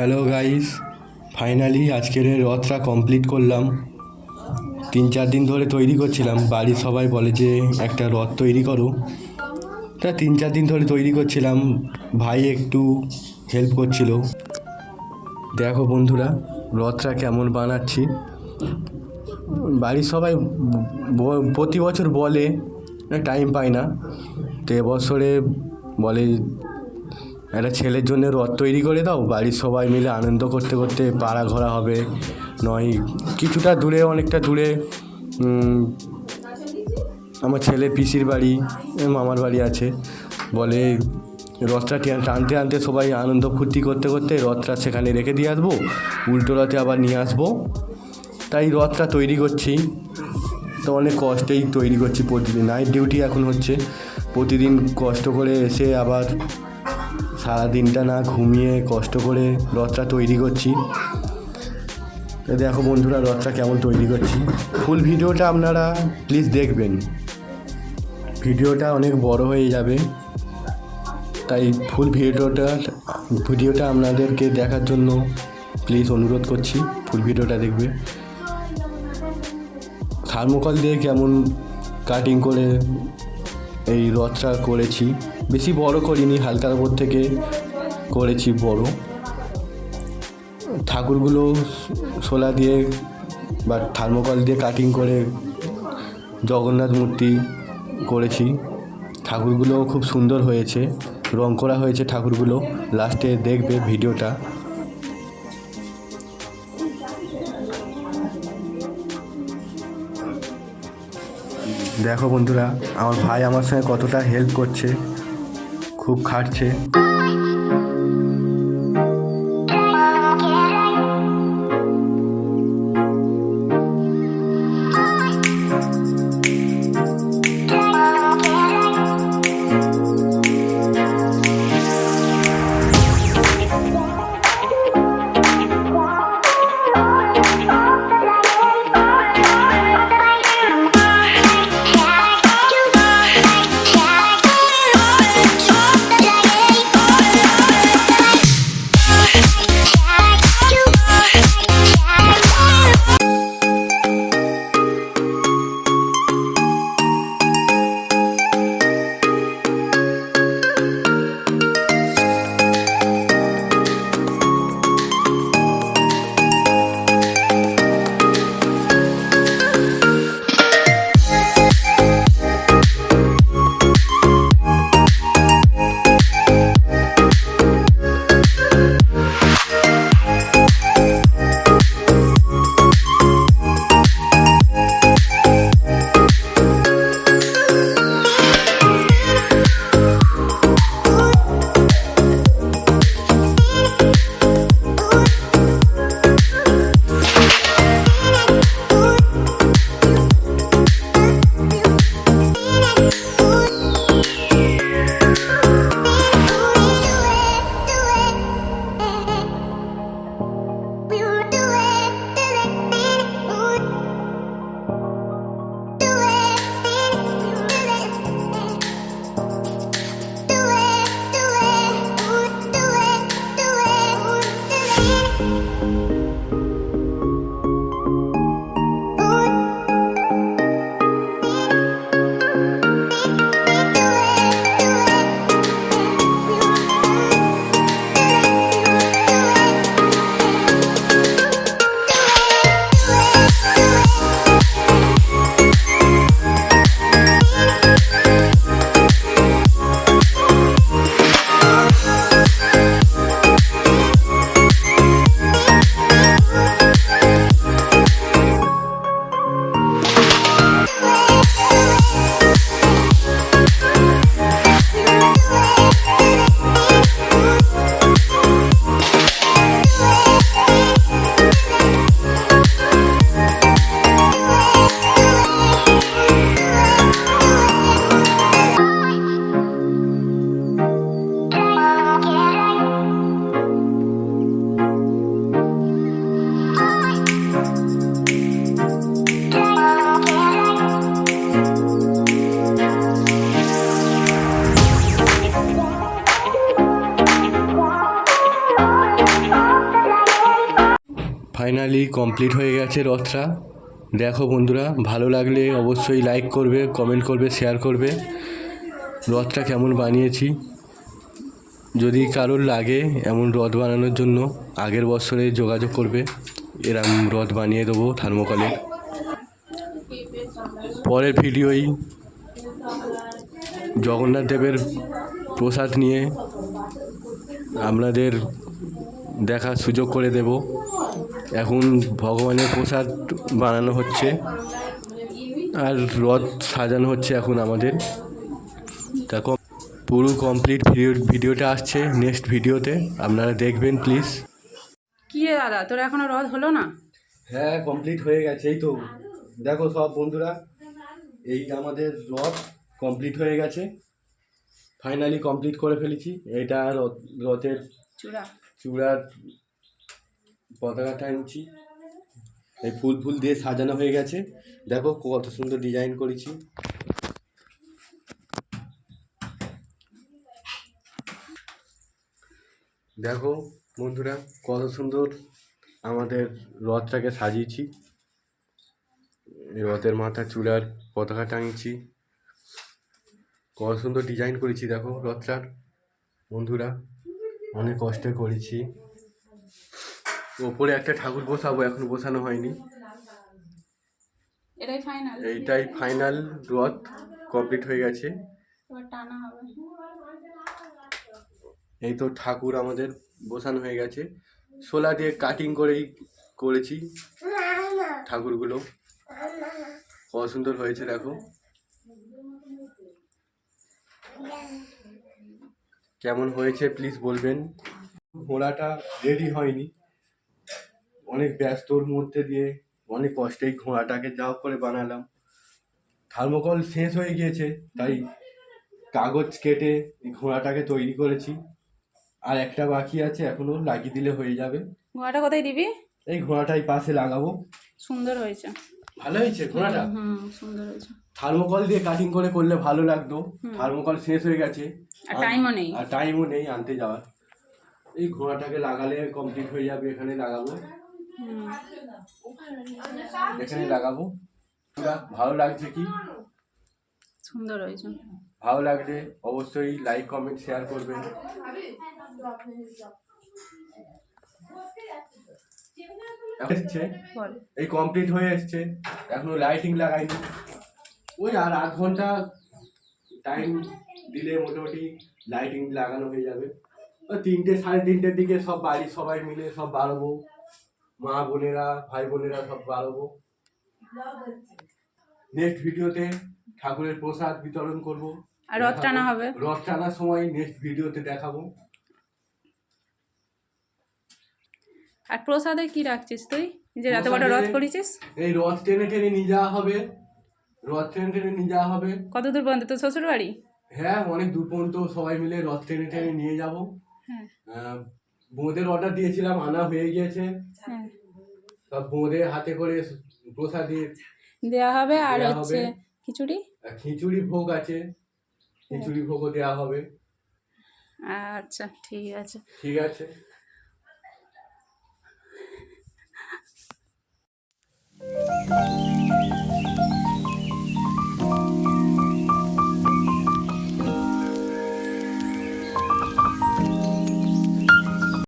Hello guys finally আজকের রথটা complete করলাম। তিন, চার দিন ধরে তৈরি করছিলাম। বাড়ির সবাই বলে যে, একটা রথ তৈরি করো। তা তিন, চার দিন ধরে তৈরি করছিলাম। ভাই একটু হেল্প করছিল। দেখো বন্ধুরা, রথটা কেমন বানাচ্ছি। বাড়ির সবাই প্রতি বছর বলে টাইম পায় না। তো এবছরে বলে একটা ছেলের জন্য রথ তৈরি করে দাও। বাড়ির সবাই মিলে আনন্দ করতে করতে পাড়া ঘোরা হবে। নয়, কিছুটা দূরে, অনেকটা দূরে আমার ছেলে পিসির বাড়ি, মামার বাড়ি আছে। বলে রথটা টেন- টানতে টানতে সবাই আনন্দ ফুর্তি করতে করতে রথটা সেখানে রেখে দিয়ে আসব। উল্টো রথে আবার নিয়ে আসব। তাই রথটা তৈরি করছি। তো অনেক কষ্টেই তৈরি করছি প্রতিদিন। নাইট ডিউটি এখন হচ্ছে। প্রতিদিন কষ্ট করে এসে আবার সারা দিনটা না ঘুমিয়ে কষ্ট করে রথটা তৈরি করছি। দেখো বন্ধুরা, রথটা কেমন তৈরি করছি। ফুল ভিডিওটা আপনারা প্লিজ দেখবেন। ভিডিওটা অনেক বড় হয়ে যাবে। তাই ফুল ভিডিওটা ভিডিওটা আপনাদেরকে দেখার জন্য প্লিজ অনুরোধ করছি, ফুল ভিডিওটা দেখবে। থার্মোকল দিয়ে কেমন কাটিং করে এই রথটা করেছি। বেশি বড় করিনি, হালকার উপর থেকে করেছি বড়। ঠাকুরগুলো শোলা দিয়ে বা থার্মোকল দিয়ে কাটিং করে জগন্নাথ মূর্তি করেছি। ঠাকুরগুলো খুব সুন্দর হয়েছে, রং করা হয়েছে ঠাকুরগুলো। লাস্টে দেখবে ভিডিওটা। দেখো বন্ধুরা আমার ভাই আমার সঙ্গে কতটা হেল্প করছে খুব খাটছে। ফাইনালি কমপ্লিট হয়ে গেছে রথটা। দেখো বন্ধুরা, ভালো লাগলে অবশ্যই লাইক করবে কমেন্ট করবে শেয়ার করবে। রথটা কেমন বানিয়েছি? যদি কারোর লাগে এমন রথ বানানোর জন্য, আগের বছরে যোগাযোগ করবে। এরম রথ বানিয়ে দেবো থার্মোকলের পরের ভিডিওই জগন্নাথ দেবের প্রসাদ নিয়ে আপনাদের দেখার সুযোগ করে দেব। এখন ভগবানের প্রসাদ বানানো হচ্ছে আর রথ সাজানো হচ্ছে এখন আমাদের। দেখো পুরো কমপ্লিট ভিডিও ভিডিওটা আসছে নেক্সট ভিডিওতে আপনারা দেখবেন প্লিজ কি রে দাদা তোর এখনও রথ হলো না? হ্যাঁ কমপ্লিট হয়ে গেছে এই তো। দেখো সব বন্ধুরা এই আমাদের রথ কমপ্লিট হয়ে গেছে। ফাইনালি কমপ্লিট করে ফেলেছি। এটা রথ রথের চূড়া। চূড়ার পতাকা টানছি এই ফুল ফুল দিয়ে সাজানো হয়ে গেছে। দেখো কত সুন্দর ডিজাইন করেছি। দেখো বন্ধুরা, কত সুন্দর আমাদের রথটাকে সাজিয়েছি। রথের মাথা চূড়ার পতাকা টাঙিয়েছি। কত সুন্দর ডিজাইন করেছি দেখো রথটার। বন্ধুরা, অনেক কষ্টে করেছি। ওপরে একটা ঠাকুর বসাবো এখন বসানো হয়নি। এটাই ফাইনাল এইটাই ফাইনাল রথ কমপ্লিট হয়ে গেছে। টানা হবে। এই তো ঠাকুর আমাদের বসানো হয়ে গেছে। শোলা দিয়ে কাটিং করেই করেছি ঠাকুরগুলো। কত সুন্দর হয়েছে দেখো। কেমন হয়েছে প্লিজ বলবেন। ঘোড়াটা রেডি হয়নি। অনেক ব্যস্তর মধ্যে দিয়ে অনেক কষ্টে ঘোড়াটাকে যা করে বানালাম। থার্মোকল শেষ হয়ে গিয়েছে তাই কাগজ কেটে এই ঘোড়াটাকে তৈরি করেছি। আর একটা বাকি আছে এখনও লাগিয়ে দিলে হয়ে যাবে। ঘোড়াটা কোথায় দিবি? এই ঘোড়াটাই পাশে লাগাবো। সুন্দর হয়েছে। ভালো হয়েছে ঘোড়াটা? হুম সুন্দর হয়েছে। থার্মোকল দিয়ে কাটিং করে করলে ভালো লাগতো। থার্মোকল শেষ হয়ে গেছে। আর টাইমও নেই। আর টাইমও নেই আনতে যাওয়ার। এই ঘোড়াটাকে লাগালে কমপ্লিট হয়ে যাবে এখানে লাগাবো। এখানে লাগাবো। ভালো লাগছে কি? সুন্দর হয়েছে। ভালো লাগলে অবশ্যই লাইক কমেন্ট শেয়ার করবেন এসছে। এই কমপ্লিট হয়ে এসছে। এখনও লাইটিং লাগাইনি। ওই আর আধ ঘণ্টা টাইম দিলে মোটামুটি লাইটিং লাগানো হয়ে যাবে। তিনটে সাড়ে তিনটের দিকে সব বাড়ির সবাই মিলে সব বাড়বো। মা বোনেরা ভাই বোনেরা সব বাড়বো। নেক্সট ভিডিওতে ঠাকুরের প্রসাদ বিতরণ করব। আর রথ টানা হবে। রথ টানার সময় নেক্সট ভিডিওতে দেখাবো। আর প্রসাদে কি রাখছিস তুই? যে এত বড় রথ করেছিস? এই রথ টেনে টেনে নিয়ে যাওয়া হবে। রথ টেনে টেনে নিয়ে যাওয়া হবে। কত দূর পর্যন্ত? তোর শ্বশুর বাড়ি হ্যাঁ অনেক দূর পর্যন্ত সবাই মিলে রথ টেনে টেনে নিয়ে যাব। হ্যাঁ। বোঁদের অর্ডার দিয়েছিলাম আনা হয়ে গিয়েছে। হ্যাঁ। সব বোঁদের হাতে করে প্রসাদি দেওয়া হবে আর দেয়া হচ্ছে হবে। খিচুড়ি? খিচুড়ি ভোগ আছে। খিচুড়ি ভোগও দেওয়া হবে। আচ্ছা ঠিক আছে। ঠিক আছে। Thank